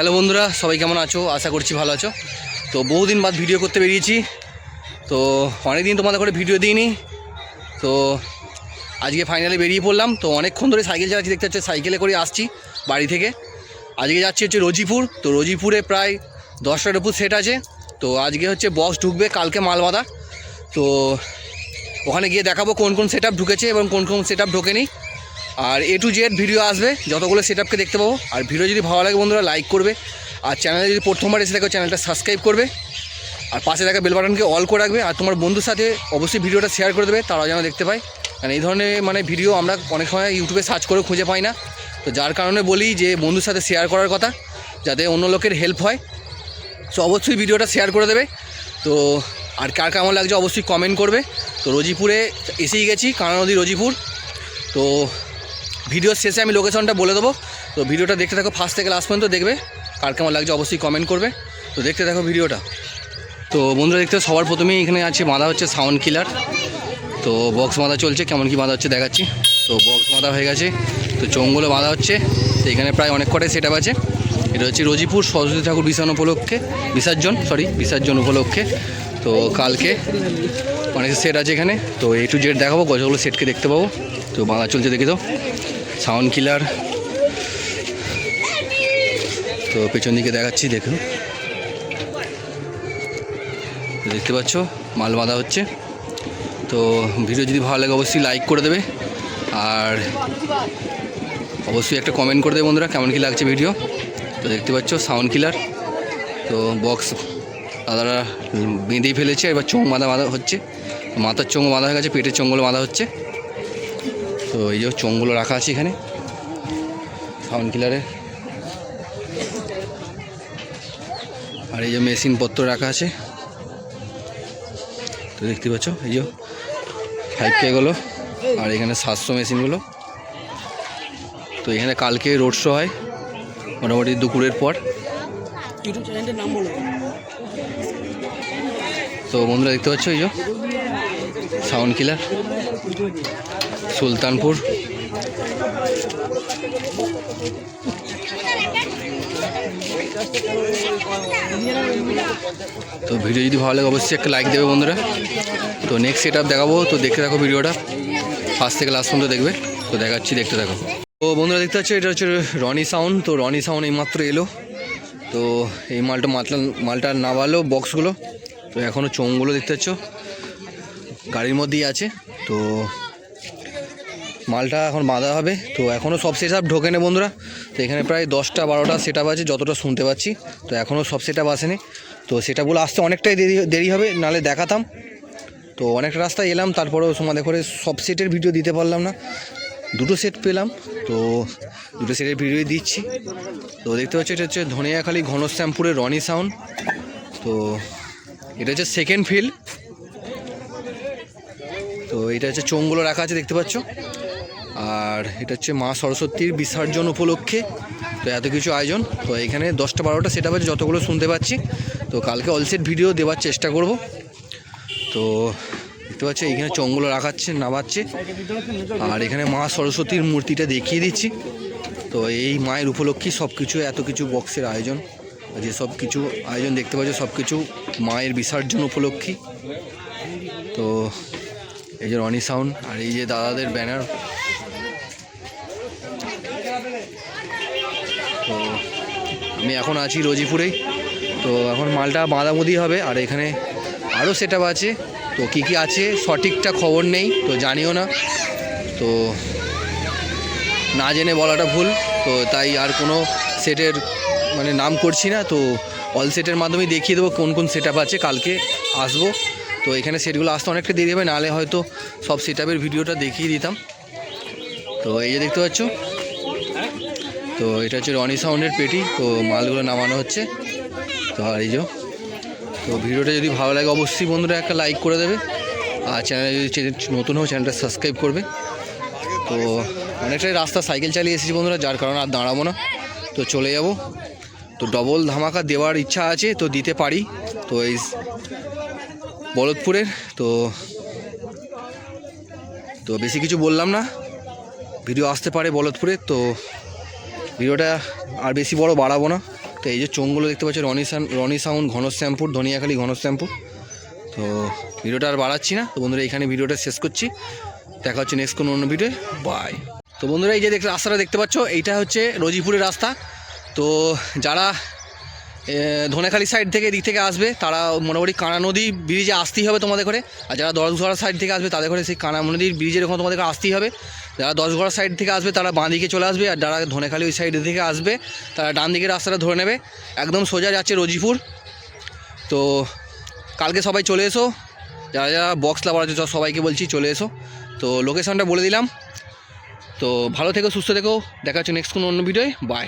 Hello বন্ধুরা, সবাই কেমন আছো? আশা করছি ভালো আছো। তো বহুদিন বাদ ভিডিও করতে বেরিয়েছি। তো অনেক দিন তোমাদের করে ভিডিও দিইনি। তো আজকে ফাইনালি বেরিয়ে পড়লাম। তো অনেকক্ষণ ধরে সাইকেল চালাচ্ছি, দেখতে হচ্ছে সাইকেলে করে আসছি বাড়ি থেকে। আজকে যাচ্ছি হচ্ছে রোজিপুর। তো রোজিপুরে প্রায় দশটার উপর সেট আছে। তো আজকে হচ্ছে বক্স ঢুকবে কালকে মাল বাঁধা তো ওখানে গিয়ে দেখাবো কোন কোন সেট ঢুকেছে এবং কোন কোন সেট ঢোকেনি। আর এ টু জেড ভিডিও আসবে, যতগুলো সেট আপকে দেখতে পাবো। আর ভিডিও যদি ভালো লাগে বন্ধুরা লাইক করবে। আর চ্যানেলে যদি প্রথমবার এসে থাকো চ্যানেলটা সাবস্ক্রাইব করবে। আর পাশে থাকা বেল বাটনকে অল করে রাখবে। আর তোমার বন্ধুর সাথে অবশ্যই ভিডিওটা শেয়ার করে দেবে, তারাও যেন দেখতে পায়। কারণ এই ধরনের মানে ভিডিও আমরা অনেক সময় ইউটিউবে সার্চ করে খুঁজে পাই না। তো যার কারণে বলি যে, বন্ধুর সাথে শেয়ার করার কথা, যাতে অন্য লোকের হেল্প হয়। সো অবশ্যই ভিডিওটা শেয়ার করে দেবে। তো আর কার কেমন লাগছে অবশ্যই কমেন্ট করবে। তো রোজিপুরে এসেই গেছি কানা নদী রোজিপুর। তো ভিডিওর শেষে আমি লোকেশনটা বলে দেবো। তো ভিডিওটা দেখতে থাকো ফার্স্ট থেকে লাস্ট পর্যন্ত দেখবে। কার কেমন লাগছে অবশ্যই কমেন্ট করবে। তো দেখতে থাকো ভিডিওটা। তো বন্ধুরা দেখতে সবার প্রথমেই এখানে আছে বাঁধা হচ্ছে সাউন্ড কিলার তো বক্স বাঁধা চলছে, কেমন কি বাঁধা হচ্ছে দেখাচ্ছি। তো বক্স বাঁধা হয়ে গেছে, তো চোঙগুলো বাঁধা হচ্ছে। তো এখানে প্রায় অনেক কটাই সেট আছে। এটা হচ্ছে রোজিপুর সরস্বতী ঠাকুর বিসর্জন উপলক্ষে, বিসর্জন সরি বিসর্জন উপলক্ষে। তো কালকে অনেক সেট আছে এখানে। তো এ টু জেড দেখাবো গজগুলো সেটকে দেখতে পাবো। তো বাঁধা চলছে, দেখে তো সাউন্ড কিলার। তো পেছন দিকে দেখাচ্ছি, দেখুন। দেখতে পাচ্ছ, মাল বাঁধা হচ্ছে। তো ভিডিও যদি ভালো লাগে, অবশ্যই লাইক করে দেবে। আর অবশ্যই একটা কমেন্ট করে দেবে বন্ধুরা, কেমন কী লাগছে ভিডিও তো দেখতে পাচ্ছ, সাউন্ড কিলার। তো বক্স দাদারা বেঁধেই ফেলেছে, এবার চোঙ বাঁধা বাঁধা হচ্ছে। মাথার চোঙ বাঁধা হয়ে গেছে, পেটের চোঙগুলো বাঁধা হচ্ছে। তো এই যে চোঙগুলো রাখা আছে এখানে। সাউন্ড কিলারে আর এই যে মেশিনপত্র রাখা আছে। তো দেখতে পাচ্ছ, এই যে ফাইভ কেগুলো আর এখানে সাতশো মেশিনগুলো তো এখানে কালকে রোড শো হয়, মোটামুটি দুপুরের পর। ইউটিউব চ্যানেলটার নাম বলো। তো বন্ধুরা দেখতে পাচ্ছ এই যে সাউন্ড কিলার, সুলতানপুর। তো ভিডিও যদি ভালো লাগে, অবশ্যই একটা লাইক দেবে বন্ধুরা। তো নেক্সট সেট দেখাবো, তো দেখতে থাকো ভিডিওটা। ফার্স্ট থেকে লাস্ট পর্যন্ত দেখবে। তো দেখাচ্ছি, দেখতে থাকো। তো বন্ধুরা দেখতে পাচ্ছ, এটা হচ্ছে রনি সাউন্ড তো রনি সাউন্ড এইমাত্র এলো। তো এই মালটা মালটা মালটা নামালো বক্সগুলো তো এখনও চোঙগুলো দেখতে পাচ্ছ। গাড়ির মধ্যেই আছে। তো মালটা এখন বাঁধা হবে। তো এখনও সব সেট আপ ঢোকে না বন্ধুরা। তো এখানে প্রায় দশটা, বারোটা সেট আপ আছে, যতটা শুনতে পাচ্ছি। তো এখনও সব সেট আপ আসেনি। তো সেটাগুলো আসতে অনেকটাই দেরি দেরি হবে নালে দেখাতাম। তো অনেকটা রাস্তায় এলাম, তারপরেও সমাধে করে সব সেটের ভিডিও দিতে পারলাম না। দুটো সেট পেলাম। তো দুটো সেটের ভিডিও দিচ্ছি। তো দেখতে পাচ্ছি, এটা হচ্ছে ধনিয়াখালী ঘনশ্যামপুরের রনি সাউন্ড তো এটা হচ্ছে সেকেন্ড ফিল তো এটা হচ্ছে চোঙগুলো রাখা আছে, দেখতে পাচ্ছ? আর এটা হচ্ছে মা সরস্বতীর বিসর্জন উপলক্ষে। তো এত কিছু আয়োজন। তো এখানে দশটা বারোটা সেটা আছে, যতগুলো শুনতে পাচ্ছি। তো কালকে অলসেট ভিডিও দেওয়ার চেষ্টা করব। তো দেখতে পাচ্ছি, এখানে চোঙগুলো রাখাচ্ছে, নামাচ্ছে। আর এখানে মা সরস্বতীর মূর্তিটা দেখিয়ে দিচ্ছি। তো এই মায়ের উপলক্ষে সব কিছু এত কিছু বক্সের আয়োজন। যে সব কিছু আয়োজন দেখতে পাচ্ছ, সব কিছু মায়ের বিসর্জন উপলক্ষে। তো এই যে রনি সাউন্ড আর এই যে দাদাদের ব্যানার। তো আমি এখন আছি রোজিপুরেই তো এখন মালটা বাঁধাবুদি হবে আর এখানে আরও সেট আছে। তো কী কী আছে, সঠিকটা খবর নেই, তো জানিও না। তো না জেনে বলাটা ভুল, তো তাই আর কোনো সেটের মানে নাম করছি না, তো অল সেটের মাধ্যমে দেখিয়ে দেবো কোন কোন সেট আছে, কালকে আসব। তো এখানে সেটগুলো আসতে অনেকটা দেরি হবে নাহলে হয়তো সব সেট ভিডিওটা দেখিয়ে দিতাম। তো এই যে দেখতে পাচ্ছ, তো এটা হচ্ছে রনি সাউন্ডের পেটি, তো মালগুলো নামানো হচ্ছে। তো আর এই যে, তো ভিডিওটা যদি ভালো লাগে অবশ্যই বন্ধুরা একটা লাইক করে দেবে। আর চ্যানেলে যদি নতুন হোক চ্যানেলটা সাবস্ক্রাইব করবে। তো অনেকটাই রাস্তা সাইকেল চালিয়ে এসেছি বন্ধুরা, যার কারণে আর দাঁড়াবো না। তো চলে যাব। তো ডবল ধামাকা দেওয়ার ইচ্ছা আছে, তো দিতে পারি। তো এই বলদপুরের, তো তো বেশি কিছু বললাম না। ভিডিও আসতে পারে বলদপুরে, তো ভিডিওটা আর বেশি বড় বাড়াবো না। তো এই যে চোঙগুলো দেখতে পাচ্ছি, রনি রনি সাউন্ড ঘন শ্যাম্পুর ধনিয়াখালি, ঘনশ্যাম্পুর। তো ভিডিওটা আর বাড়াচ্ছি না। তো বন্ধুরা, এখানে ভিডিওটা শেষ করছি। দেখা হচ্ছে নেক্সট কোনো অন্য ভিডিও বাই তো বন্ধুরা, এই যে দেখতে রাস্তাটা দেখতে পাচ্ছ, এইটা হচ্ছে রোজিপুরের রাস্তা। তো যারা ধনেখালি সাইড থেকে এদিক থেকে আসবে, তারা মোটামুটি কানা নদী ব্রিজে আসতেই হবে তোমাদের করে আর যারা দশঘড়া সাইড থেকে আসবে, তাদের করে সেই কানা নদীর ব্রিজের ওখানে তোমাদের আসতেই হবে। যারা দশঘড়া সাইড থেকে আসবে, তারা বাঁ দিকে চলে আসবে। আর যারা ধনেখালি ওই সাইড থেকে আসবে, তারা ডান দিকের রাস্তাটা ধরে নেবে। একদম সোজা যাচ্ছে রোজিপুর। তো কালকে সবাই চলে এসো। যারা যারা বক্স লাভার আছে সবাইকে বলছি চলে এসো। তো লোকেশনটা বলে দিলাম। তো ভালো থেকো, সুস্থ থেকো। দেখা হচ্ছে নেক্সট কোনো অন্য ভিডিওয় বাই